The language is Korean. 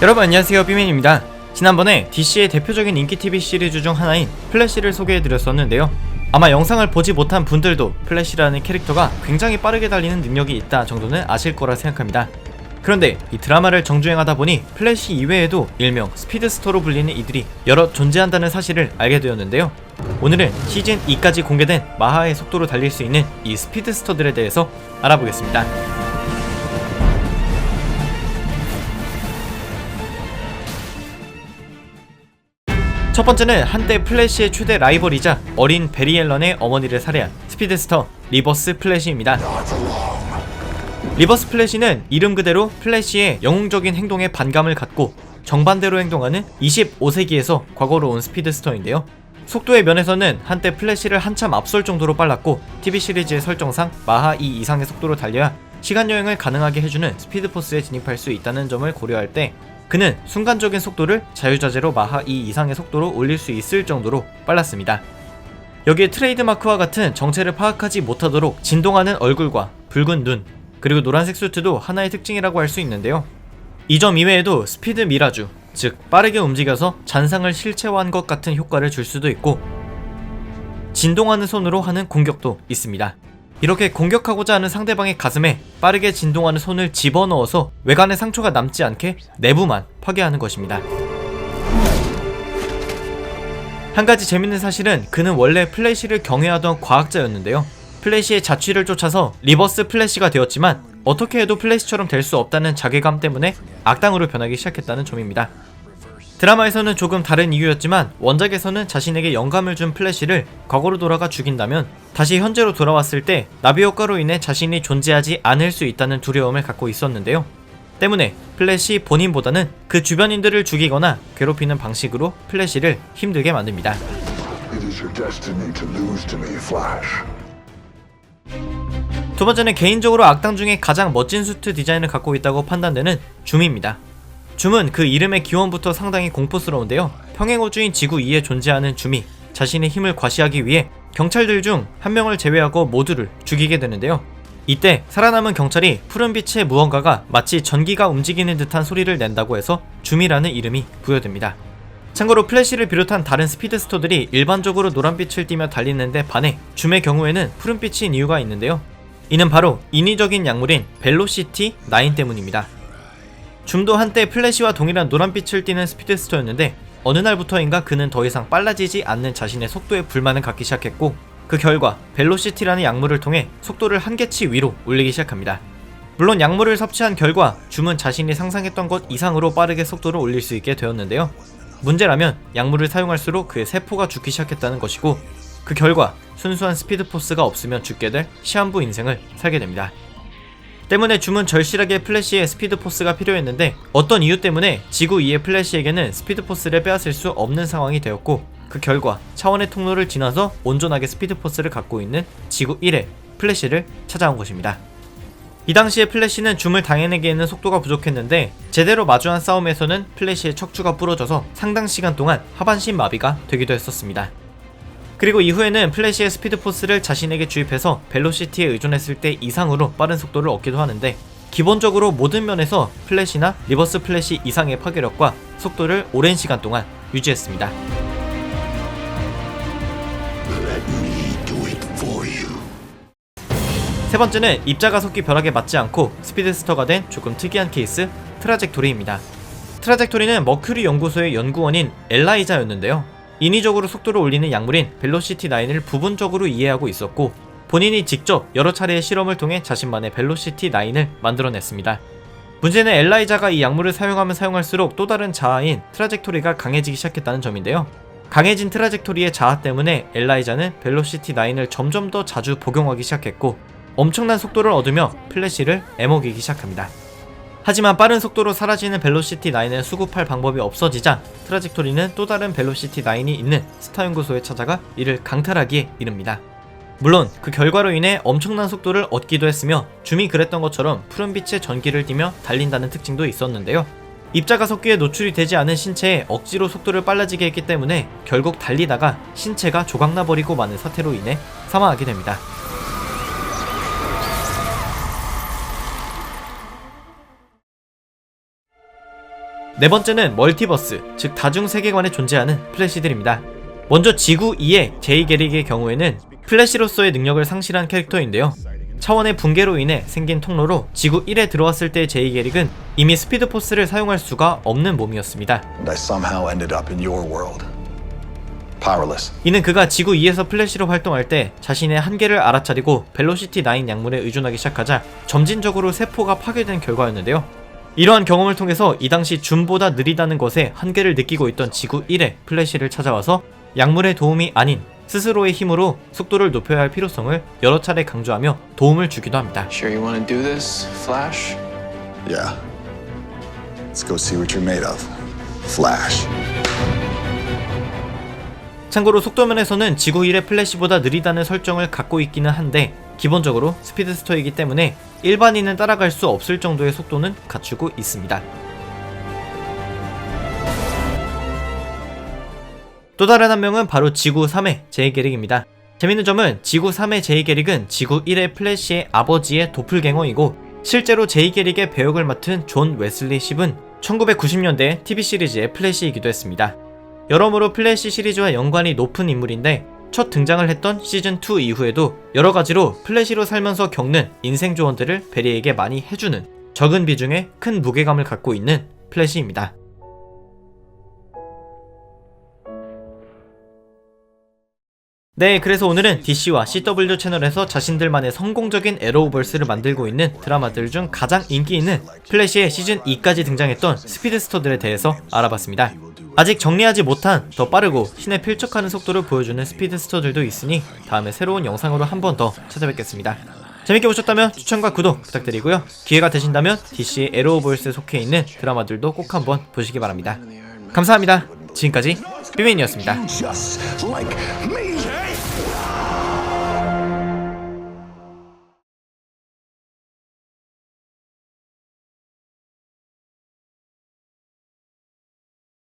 여러분 안녕하세요. 삐맨입니다. 지난번에 DC의 대표적인 인기 TV 시리즈 중 하나인 플래시를 소개해드렸었는데요. 아마 영상을 보지 못한 분들도 플래시라는 캐릭터가 굉장히 빠르게 달리는 능력이 있다 정도는 아실 거라 생각합니다. 그런데 이 드라마를 정주행하다 보니 플래시 이외에도 일명 스피드스토로 불리는 이들이 여러 존재한다는 사실을 알게 되었는데요. 오늘은 시즌 2까지 공개된 마하의 속도로 달릴 수 있는 이 스피드스터들에 대해서 알아보겠습니다 첫 번째는 한때 플래시의 최대 라이벌이자 어린 베리 앨런의 어머니를 살해한 스피드스터 리버스 플래시입니다. 리버스 플래시는 이름 그대로 플래시의 영웅적인 행동에 반감을 갖고 정반대로 행동하는 25세기에서 과거로 온 스피드스터인데요. 속도의 면에서는 한때 플래시를 한참 앞설 정도로 빨랐고 TV 시리즈의 설정상 마하 2 이상의 속도로 달려야 시간 여행을 가능하게 해주는 스피드포스에 진입할 수 있다는 점을 고려할 때 그는 순간적인 속도를 자유자재로 마하 2 이상의 속도로 올릴 수 있을 정도로 빨랐습니다. 여기에 트레이드마크와 같은 정체를 파악하지 못하도록 진동하는 얼굴과 붉은 눈, 그리고 노란색 수트도 하나의 특징이라고 할 수 있는데요. 이 점 이외에도 스피드 미라주, 즉 빠르게 움직여서 잔상을 실체화한 것 같은 효과를 줄 수도 있고 진동하는 손으로 하는 공격도 있습니다. 이렇게 공격하고자 하는 상대방의 가슴에 빠르게 진동하는 손을 집어넣어서 외관에 상처가 남지 않게 내부만 파괴하는 것입니다. 한 가지 재밌는 사실은 그는 원래 플래시를 경외하던 과학자였는데요. 플래시의 자취를 쫓아서 리버스 플래시가 되었지만 어떻게 해도 플래시처럼 될 수 없다는 자괴감 때문에 악당으로 변하기 시작했다는 점입니다. 드라마에서는 조금 다른 이유였지만 원작에서는 자신에게 영감을 준 플래시를 과거로 돌아가 죽인다면 다시 현재로 돌아왔을 때 나비 효과로 인해 자신이 존재하지 않을 수 있다는 두려움을 갖고 있었는데요. 때문에 플래시 본인보다는 그 주변인들을 죽이거나 괴롭히는 방식으로 플래시를 힘들게 만듭니다. 두 번째는 개인적으로 악당 중에 가장 멋진 수트 디자인을 갖고 있다고 판단되는 줌입니다. 줌은 그 이름의 기원부터 상당히 공포스러운데요. 평행우주인 지구 2에 존재하는 줌이 자신의 힘을 과시하기 위해 경찰들 중 한 명을 제외하고 모두를 죽이게 되는데요. 이때 살아남은 경찰이 푸른 빛의 무언가가 마치 전기가 움직이는 듯한 소리를 낸다고 해서 줌이라는 이름이 부여됩니다. 참고로 플래시를 비롯한 다른 스피드스터들이 일반적으로 노란빛을 띠며 달리는데 반해 줌의 경우에는 푸른빛인 이유가 있는데요. 이는 바로 인위적인 약물인 벨로시티 9 때문입니다. 줌도 한때 플래시와 동일한 노란빛을 띠는 스피드스터였는데 어느 날부터인가 그는 더 이상 빨라지지 않는 자신의 속도에 불만을 갖기 시작했고 그 결과 벨로시티라는 약물을 통해 속도를 한계치 위로 올리기 시작합니다. 물론 약물을 섭취한 결과 줌은 자신이 상상했던 것 이상으로 빠르게 속도를 올릴 수 있게 되었는데요. 문제라면 약물을 사용할수록 그의 세포가 죽기 시작했다는 것이고 그 결과 순수한 스피드포스가 없으면 죽게 될 시한부 인생을 살게 됩니다. 때문에 줌은 절실하게 플래시의 스피드포스가 필요했는데 어떤 이유 때문에 지구 2의 플래시에게는 스피드포스를 빼앗을 수 없는 상황이 되었고 그 결과 차원의 통로를 지나서 온전하게 스피드포스를 갖고 있는 지구 1의 플래시를 찾아온 것입니다. 이 당시에 플래시는 줌을 당해내기에는 속도가 부족했는데 제대로 마주한 싸움에서는 플래시의 척추가 부러져서 상당 시간 동안 하반신 마비가 되기도 했었습니다. 그리고 이후에는 플래시의 스피드 포스를 자신에게 주입해서 벨로시티에 의존했을 때 이상으로 빠른 속도를 얻기도 하는데 기본적으로 모든 면에서 플래시나 리버스 플래시 이상의 파괴력과 속도를 오랜 시간 동안 유지했습니다. 세 번째는 입자가 섞기 벼락에 맞지 않고 스피드스터가 된 조금 특이한 케이스 트라젝토리입니다. 트라젝토리는 머큐리 연구소의 연구원인 엘라이자였는데요. 인위적으로 속도를 올리는 약물인 벨로시티 9을 부분적으로 이해하고 있었고 본인이 직접 여러 차례의 실험을 통해 자신만의 벨로시티 9을 만들어냈습니다. 문제는 엘라이자가 이 약물을 사용하면 사용할수록 또 다른 자아인 트라젝토리가 강해지기 시작했다는 점인데요. 강해진 트라젝토리의 자아 때문에 엘라이자는 벨로시티 9을 점점 더 자주 복용하기 시작했고 엄청난 속도를 얻으며 플래시를 애먹이기 시작합니다. 하지만 빠른 속도로 사라지는 벨로시티 9을 수급할 방법이 없어지자 트라젝토리는 또 다른 벨로시티 9이 있는 스타 연구소에 찾아가 이를 강탈하기에 이릅니다. 물론 그 결과로 인해 엄청난 속도를 얻기도 했으며 줌이 그랬던 것처럼 푸른빛의 전기를 띠며 달린다는 특징도 있었는데요. 입자가 섞기에 노출이 되지 않은 신체에 억지로 속도를 빨라지게 했기 때문에 결국 달리다가 신체가 조각나버리고 마는 사태로 인해 사망하게 됩니다. 네 번째는 멀티버스, 즉 다중 세계관에 존재하는 플래시들입니다. 먼저 지구 2의 제이 게릭의 경우에는 플래시로서의 능력을 상실한 캐릭터인데요. 차원의 붕괴로 인해 생긴 통로로 지구 1에 들어왔을 때 제이 게릭은 이미 스피드 포스를 사용할 수가 없는 몸이었습니다. 이는 그가 지구 2에서 플래시로 활동할 때 자신의 한계를 알아차리고 벨로시티 9 약물에 의존하기 시작하자 점진적으로 세포가 파괴된 결과였는데요. 이러한 경험을 통해서 이 당시 줌보다 느리다는 것에 한계를 느끼고 있던 지구 1의 플래시를 찾아와서 약물의 도움이 아닌 스스로의 힘으로 속도를 높여야 할 필요성을 여러 차례 강조하며 도움을 주기도 합니다. Sure you want to do this, Flash? Yeah. Let's go see what you're made of. Flash. 참고로 속도면에서는 지구 1의 플래시보다 느리다는 설정을 갖고 있기는 한데 기본적으로 스피드스터이기 때문에 일반인은 따라갈 수 없을 정도의 속도는 갖추고 있습니다. 또 다른 한 명은 바로 지구 3의 제이 게릭입니다. 재밌는 점은 지구 3의 제이 게릭은 지구 1의 플래시의 아버지의 도플갱어이고 실제로 제이 게릭의 배역을 맡은 존 웨슬리 십은 1990년대 TV 시리즈의 플래시이기도 했습니다. 여러모로 플래시 시리즈와 연관이 높은 인물인데 첫 등장을 했던 시즌2 이후에도 여러 가지로 플래시로 살면서 겪는 인생 조언들을 베리에게 많이 해주는 적은 비중의 큰 무게감을 갖고 있는 플래시입니다. 네, 그래서 오늘은 DC와 CW 채널에서 자신들만의 성공적인 에로우벌스를 만들고 있는 드라마들 중 가장 인기 있는 플래시의 시즌 2까지 등장했던 스피드스터들에 대해서 알아봤습니다. 아직 정리하지 못한 더 빠르고 신에 필적하는 속도를 보여주는 스피드스터들도 있으니 다음에 새로운 영상으로 한 번 더 찾아뵙겠습니다. 재밌게 보셨다면 추천과 구독 부탁드리고요. 기회가 되신다면 DC 에로우벌스에 속해 있는 드라마들도 꼭 한번 보시기 바랍니다. 감사합니다. 지금까지 me.